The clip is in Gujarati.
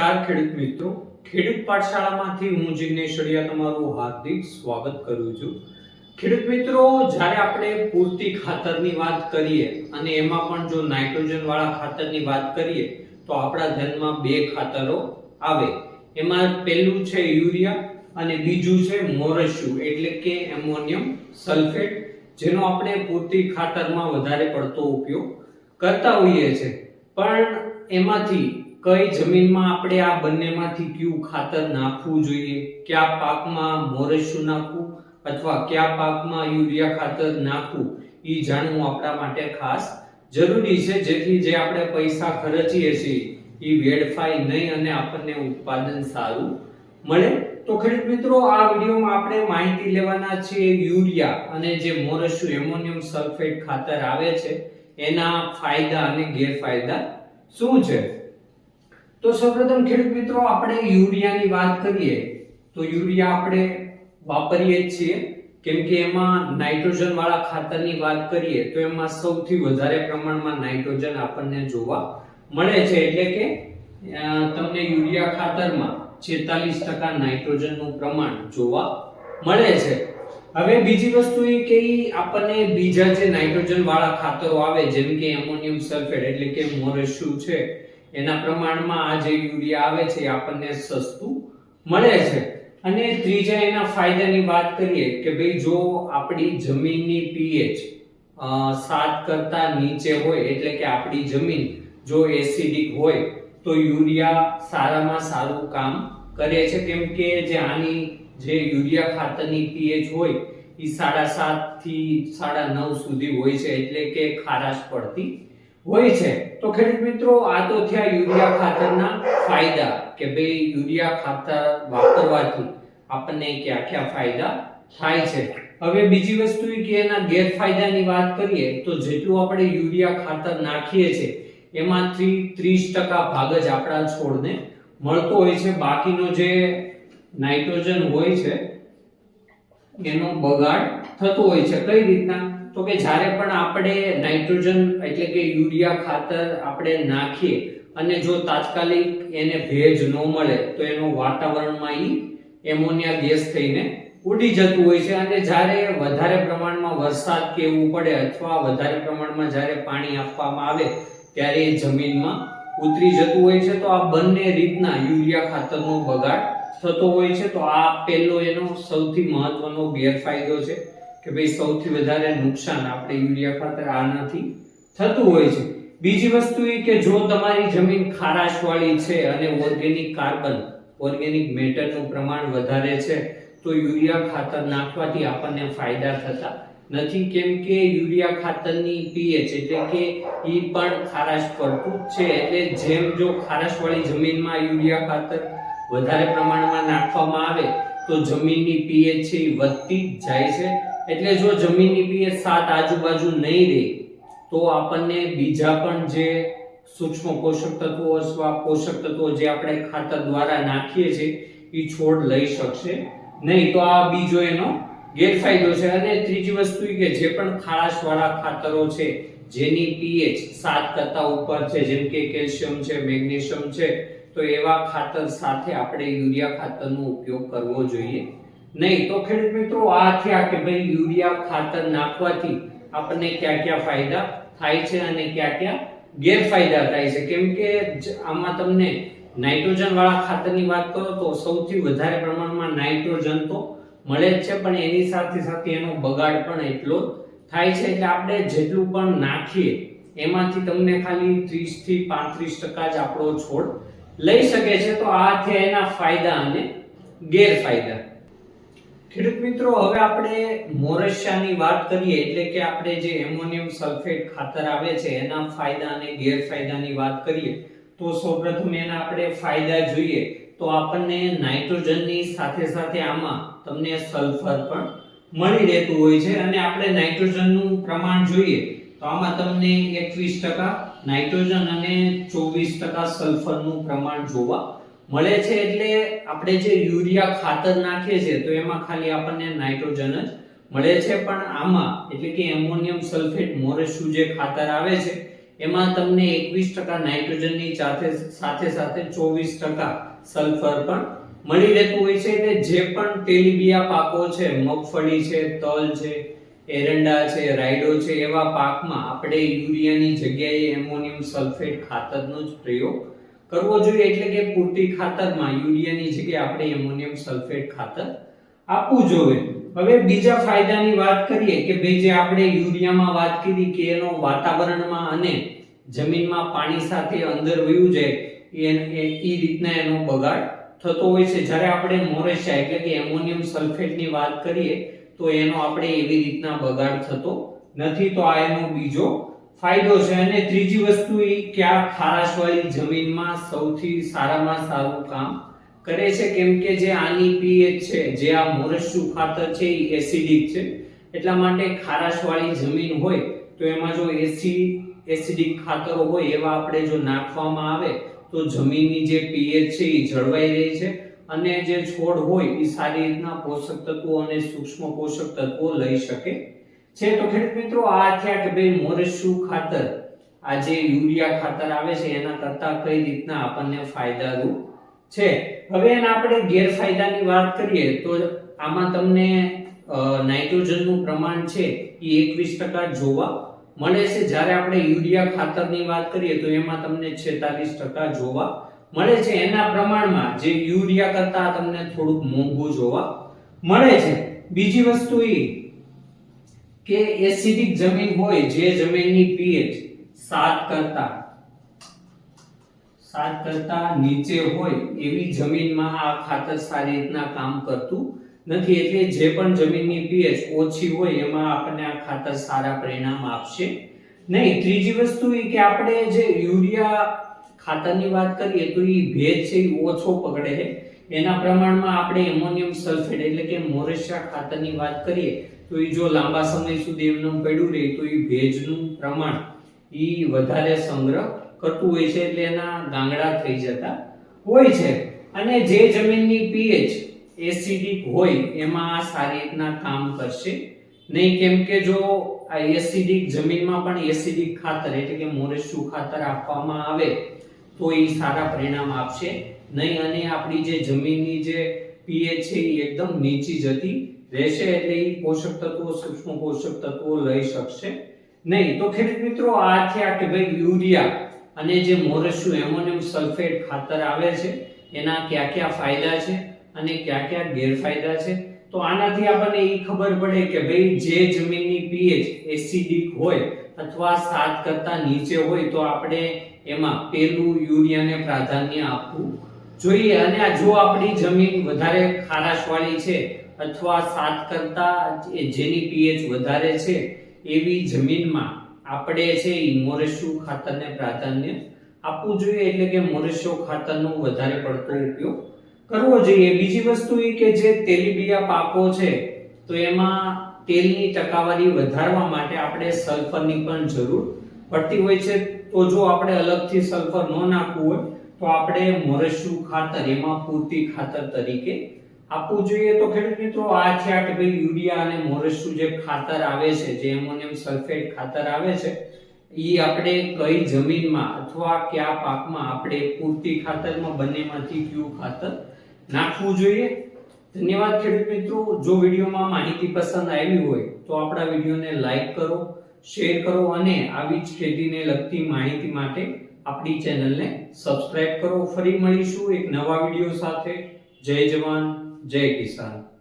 નમસ્કાર ખેડૂત મિત્રો. ખેડૂત પાઠશાળામાંથી હું જિગ્નેશ અડિયા તમારું હાર્દિક સ્વાગત કરું છું. ખેડૂત મિત્રો, જ્યારે આપણે પૂરતી ખાતરની વાત કરીએ અને એમાં પણ જો નાઇટ્રોજન વાળા ખાતરની વાત કરીએ, તો આપણા ધ્યાનમાં બે ખાતરો આવે. એમાં પહેલું છે યુરિયા અને બીજું છે મોરસ્યુ, એટલે કે એમોનિયમ સલ્ફેટ, જેનો આપણે પૂરતી ખાતરમાં વધારે પડતો ઉપયોગ કરતા હોઈએ છીએ. પણ એમાંથી કઈ જમીનમાં આપણે આ બંનેમાંથી કયું ખાતર નાખવું જોઈએ? કયા પાકમાં મોરસું નાખવું અથવા કયા પાકમાં યુરિયા ખાતર નાખવું? એ જાણવું આપણા માટે ખાસ જરૂરી છે. જેથી જે આપણે પૈસા ખર્ચીએ છીએ એ વેડફાય નહીં અને આપણને ઉત્પાદન સારું મળે. તો ખેડૂત મિત્રો, આ વિડીયોમાં આપણે માહિતી લેવાના છીએ યુરિયા અને જે મોરસું એમોનિયમ સલ્ફેટ ખાતર આવે છે, એના ફાયદા અને ગેરફાયદા શું છે? તો સૌપ્રથમ ખેડૂત મિત્રો, આપણે યુરિયાની વાત કરીએ, તો યુરિયા આપણે વાપરીએ જ છીએ. કેમ કે એમાં નાઇટ્રોજન વાળા ખાતરની વાત કરીએ, તો એમાં સૌથી વધારે પ્રમાણમાં નાઇટ્રોજન આપણને જોવા મળે છે. એટલે કે તમને યુરિયા ખાતરમાં 46% ટકા નાઇટ્રોજનનું પ્રમાણ જોવા મળે છે. હવે બીજી વસ્તુ એ કે આપણને બીજા જે નાઇટ્રોજન વાળા ખાતરો આવે, જેમ કે એમોનિયમ સલ્ફેટ, એટલે કે મોરસ્યુ છે એના પ્રમાણમાં આ જે યુરિયા આવે છે આપણને સસ્તું મળે છે. અને ત્રીજા એના ફાયદાની વાત કરીએ કે ભાઈ જો આપણી જમીનની પીએચ સાત કરતા નીચે હોય, એટલે કે આપણી જમીન જો એસિડિક હોય, તો યુરિયા સારામાં સારું કામ કરે છે. કેમ કે જે આની જે યુરિયા ખાતરની પીએચ હોય એ સાડા સાતથી સાડા નવ સુધી હોય છે, એટલે કે ખારાશ પડતી હોય છે. તો ખેડૂત મિત્રો, આ તો થયા યુરિયા ખાતરના ફાયદા કે ભાઈ યુરિયા ખાતર વાપરવાથી આપણને કયા કયા ફાયદા થાય છે. હવે બીજી વસ્તુ કે એના ગેરફાયદાની વાત કરીએ, તો જેટલું આપણે યુરિયા ખાતર નાખીએ છીએ એમાંથી ત્રીસ ટકા ભાગ જ આપણા છોડને મળતો હોય છે. બાકીનો જે નાઇટ્રોજન હોય છે, એનો બગાડ થતો હોય છે. કઈ રીતના? તો કે જ્યારે પણ આપણે નાઇટ્રોજન એટલે કે યુરિયા ખાતર આપણે નાખીએ અને જો તાત્કાલિક એને ભેજ ન મળે તો એનો વાતાવરણમાં ઈ એમોનિયા ગેસ થઈને ઉડી જતું હોય છે. અને જ્યારે વધારે પ્રમાણમાં વરસાદ કે એવું પડે અથવા વધારે પ્રમાણમાં જ્યારે પાણી આપવામાં આવે ત્યારે એ જમીનમાં ઉતરી જતું હોય છે. તો આ બંને રીતના યુરિયા ખાતરનો બગાડ થતો હોય છે. તો આ પહેલો એનો સૌથી મહત્વનો ગેરફાયદો છે. કે ભાઈ સૌથી વધારે નુકસાન આપણે યુરિયા ખાતર આનાથી થતું હોય છે. બીજી વસ્તુ એ કે જો તમારી જમીન ખારાશવાળી છે અને ઓર્ગેનિક કાર્બન, ઓર્ગેનિક મેટરનું પ્રમાણ વધારે છે, તો યુરિયા ખાતર નાખવાથી આપણને ફાયદા થતા નથી. કેમ કે યુરિયા ખાતરની પીએચ એટલે કે એ પણ ખારાશ પડતું છે. એટલે જેમ જો ખારાશવાળી જમીનમાં યુરિયા ખાતર વધારે પ્રમાણમાં નાખવામાં આવે, તો જમીનની પીએચ છે એ વધતી જ જાય છે. એટલે જો જમીનની પીએચ સાત આજુબાજુ નહીં રહે, તો આપણને બીજા પણ જે સૂક્ષ્મ પોષક તત્વો અથવા પોષક તત્વો જે આપણે ખાતર દ્વારા નાખીએ છીએ એ છોડ લઈ શકશે નહીં. તો આ બીજો એનો ગેરફાયદો છે. અને ત્રીજી વસ્તુ કે જે પણ ખારાશવાળા ખાતરો છે, જેની પીએચ સાત કરતા ઉપર છે, જેમ કે કેલ્શિયમ છે, મેગ્નેશિયમ છે, તો એવા ખાતર સાથે આપણે યુરિયા ખાતરનો ઉપયોગ કરવો જોઈએ. નહીં, તો ખેડૂત મિત્રો, આ થયા કે ભાઈ યુરિયા ખાતર નાખવાથી આપણને કયા કયા ફાયદા થાય છે અને કયા ક્યાં ગેરફાયદા થાય છે. કેમ કે આમાં તમને નાઇટ્રોજન વાળા ખાતરની વાત કરો તો સૌથી વધારે પ્રમાણમાં નાઇટ્રોજન તો મળે જ છે, પણ એની સાથે સાથે એનો બગાડ પણ એટલો થાય છે. એટલે આપણે જેટલું પણ નાખીએ, એમાંથી તમને ખાલી 30 થી 35% ટકા જ આપણો છોડ લઈ શકે છે. તો આ થયા એના ફાયદા અને ગેરફાયદા. ખેડૂત મિત્રો, હવે આપણે મોરસિયાની વાત કરીએ, એટલે કે આપણે જે એમોનિયમ સલ્ફેટ ખાતર આવે છે, એના ફાયદા અને ગેરફાયદાની વાત કરીએ, તો સૌપ્રથમ એના આપણે ફાયદા જોઈએ. તો આપણને નાઇટ્રોજનની સાથે સાથે આમાં તમને સલ્ફર પણ મળી રહેતું હોય છે, અને આપણે નાઇટ્રોજનનું પ્રમાણ જોઈએ, તો આમાં તમને એકવીસ ટકા નાઇટ્રોજન અને ચોવીસ ટકા સલ્ફરનું પ્રમાણ જોવા મળે છે એટલે આપણે જે યુરિયા ખાતર નાખીએ છીએ, તો એમાં ખાલી આપણને નાઇટ્રોજન જ મળે છે. પણ આમાં, એટલે કે એમોનિયમ સલ્ફેટ મોરેસ્યુ જે ખાતર આવે છે, એમાં તમને એકવીસ ટકા નાઇટ્રોજનની સાથે સાથે સાથે ચોવીસ ટકા સલ્ફર પણ મળી રહેતું હોય છે. એટલે જે પણ તેલીબિયા પાકો છે, મગફળી છે, તલ છે, એરંડા છે, રાયડો છે, એવા પાકમાં આપણે યુરિયાની જગ્યાએ એમોનિયમ સલ્ફેટ ખાતરનો જ પ્રયોગ કરવો જોઈએ એટલે કે પૂરતી ખાતરમાં, યુરિયાની જગ્યાએ આપણે એમોનિયમ સલ્ફેટ ખાતર આપવું જોઈએ. હવે બીજા ફાયદાની વાત કરીએ કે ભાઈ જે આપણે યુરિયામાં વાત કરી કે એનો વાતાવરણમાં અને જમીનમાં પાણી સાથે અંદર વયું જાય, એ એ રીતના એનો બગાડ થતો હોય છે. જ્યારે આપણે મોરેશિયા એટલે કે એમોનિયમ સલ્ફેટની વાત કરીએ, તો એનો આપણે એવી રીતના બગાડ થતો નથી. તો આ એનો બીજો ફાયદો છે અને ત્રીજી વસ્તુ એ કે આ ખારાશવાળી જમીનમાં સૌથી સારામાં સારું કામ કરે છે, કેમ કે જે આની પીએચ છે, જે આ મોરસ્યુ ખાતર છે એ એસિડિક છે. એટલા માટે ખારાશવાળી જમીન હોય તો એમાં જો એસી, એસિડિક ખાતરો હોય એવા આપણે જો નાખવામાં આવે તો જમીનની જે પીએચ છે એ જળવાઈ રહે છે અને જે છોડ હોય એ સારી રીતના પોષક તત્વો અને સૂક્ષ્મ પોષક તત્વો લઈ શકે છે તો ખેડૂત મિત્રો, આ થયા કે ભાઈ મોરસ્યુ ખાતર. આ જે યુરિયા ખાતર આવે છે, એના કરતા કઈ રીતના આપણને ફાયદારૂપ છે? હવે એના આપણે ગેરફાયદાની વાત કરીએ, તો આમાં તમને નાઇટ્રોજનનું પ્રમાણ છે, એ એકવીસ ટકા જોવા મળે છે. જ્યારે આપણે યુરિયા ખાતરની વાત કરીએ, તો એમાં તમને છેતાલીસ ટકા જોવા મળે છે. એના પ્રમાણમાં જે યુરિયા કરતા તમને થોડુંક મોંઘું જોવા મળે છે. બીજી વસ્તુ એ કે એસિડિક જમીન હોય જે જમીનની પીએચ 7 કરતા 7 કરતા નીચે હોય એવી જમીનમાં આ ખાતર સારી રીતના કામ કરતું નથી. એટલે જે પણ જમીનની પીએચ ઓછી હોય એમાં આપણને આ ખાતર સારા પરિણામ આપશે નહીં. ત્રીજી વસ્તુ એ કે આપણે જે યુરિયા ખાતરની વાત કરીએ તો એ ભેજ છે એ ઓછો પકડે છે. એના પ્રમાણમાં આપણે એમોનિયમ સલ્ફેટ એટલે કે મોરેશિયા ખાતરની વાત કરીએ તો એ જો લાંબા સમય સુધી એમનું પડ્યું રહે, તો એ ભેજનું પ્રમાણ એ વધારે સંગ્રહ કરતું હોય છે એટલે એના ગાંગડા થઈ જતા હોય છે. અને જે જમીનની પીએચ એસિડિક હોય, એમાં આ સારી રીતના કામ કરશે. નહીં કેમ કે જો આ એસિડિક જમીનમાં પણ એસિડિક ખાતર એટલે કે મોરેશિયું ખાતર આપવામાં આવે, તો એ સારા પરિણામ આપશે. નહીં, અને આપણી જે જમીનની જે પીએચ છે એ એકદમ નીચી જતી રહેશે એટલે એ પોષક તત્વો, સૂક્ષ્મ પોષક તત્વો લઈ શકશે નહીં. તો ખેડૂત મિત્રો, આ થયા કે ભાઈ યુરિયા અને જે મોરસું એમોનિયમ સલ્ફેટ ખાતર આવે છે, એના કયા કયા ફાયદા છે અને કયા કયા ગેરફાયદા છે? તો આનાથી આપણને એ ખબર પડે કે ભાઈ જે જમીનની પીએચ એસિડિક હોય અથવા સાત કરતા નીચે હોય, તો આપણે એમાં પેલું યુરિયાને પ્રાધાન્ય આપવું જોઈએ. અને આ જો આપણી જમીન વધારે ખારાશવાળી છે અથવા સાત કરતા જેની પીએચ વધારે છે, એવી જમીનમાં આપણે છે એ મોરેશિયું ખાતરને પ્રાધાન્ય આપવું જોઈએ, એટલે કે મોરેશિયો ખાતરનો વધારે પડતો ઉપયોગ કરવો જોઈએ. બીજી વસ્તુ એ કે જે તેલીબિયા પાકો છે, તો એમાં તેલની ટકાવારી વધારવા માટે આપણે સલ્ફરની પણ જરૂર પડતી હોય છે. તો જો આપણે અલગથી સલ્ફર ન નાખવું હોય, તો આપણે મોરેશિયું ખાતર, એમાં પૂરતી ખાતર તરીકે આપવું જોઈએ તો ખેડૂત મિત્રો, આ છે આ ભાઈ યુરિયા અને મોરેશિયું જે ખાતર આવે છે, જે એમોનિયમ સલ્ફેટ ખાતર આવે છે એ આપણે કઈ જમીનમાં અથવા કયા પાકમાં આપણે પૂરતી ખાતરમાં બંનેમાંથી કયું ખાતર નાખવું જોઈએ? ધન્યવાદ ખેડૂત મિત્રો. જો વિડીયોમાં માહિતી પસંદ આવી હોય તો આપણા વિડીયોને લાઈક કરો, શેર કરો અને આવી જ ખેતીને લગતી માહિતી માટે આપણી ચેનલને સબસ્ક્રાઇબ કરો. ફરી મળીશું એક નવા વીડિયો સાથે. જય જવાન. જય કિસાન.